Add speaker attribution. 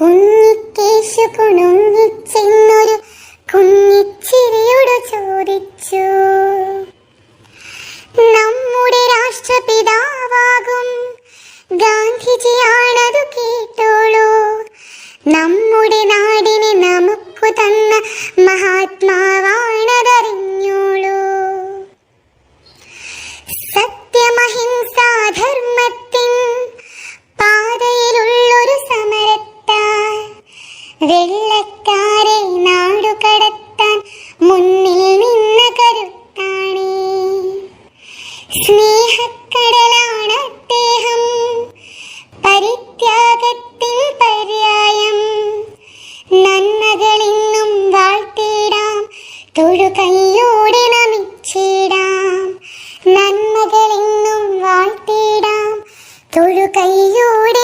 Speaker 1: കുഞ്ഞിക്കേശു കുണുങ്ങിച്ചെന്നൊരു കുഞ്ഞിച്ചിരിയോട് ചോദിച്ചു. നമ്മുടെ രാഷ്ട്രപിതാവാകും. ഗാന്ധിജിയാണതു കേട്ടോളൂ. നമ്മുടെ നാടിനെ നമുക്ക് തന്ന മഹാത്മാവാണ് വെള്ളക്കാരെ നാടുകടത്താൻ മുന്നിൽ നിന്ന കരുത്താണേ. സ്നേഹക്കടലാണ് അദ്ദേഹം. പരിത്യാഗത്തിൻ പര്യായം. നന്മകളിന്നും വാഴ്ത്തിടാം തൊഴുകൈയോടെ നമിച്ചിടാം. നന്മകളിന്നും വാഴ്ത്തിടാം തൊഴുകൈയോടെ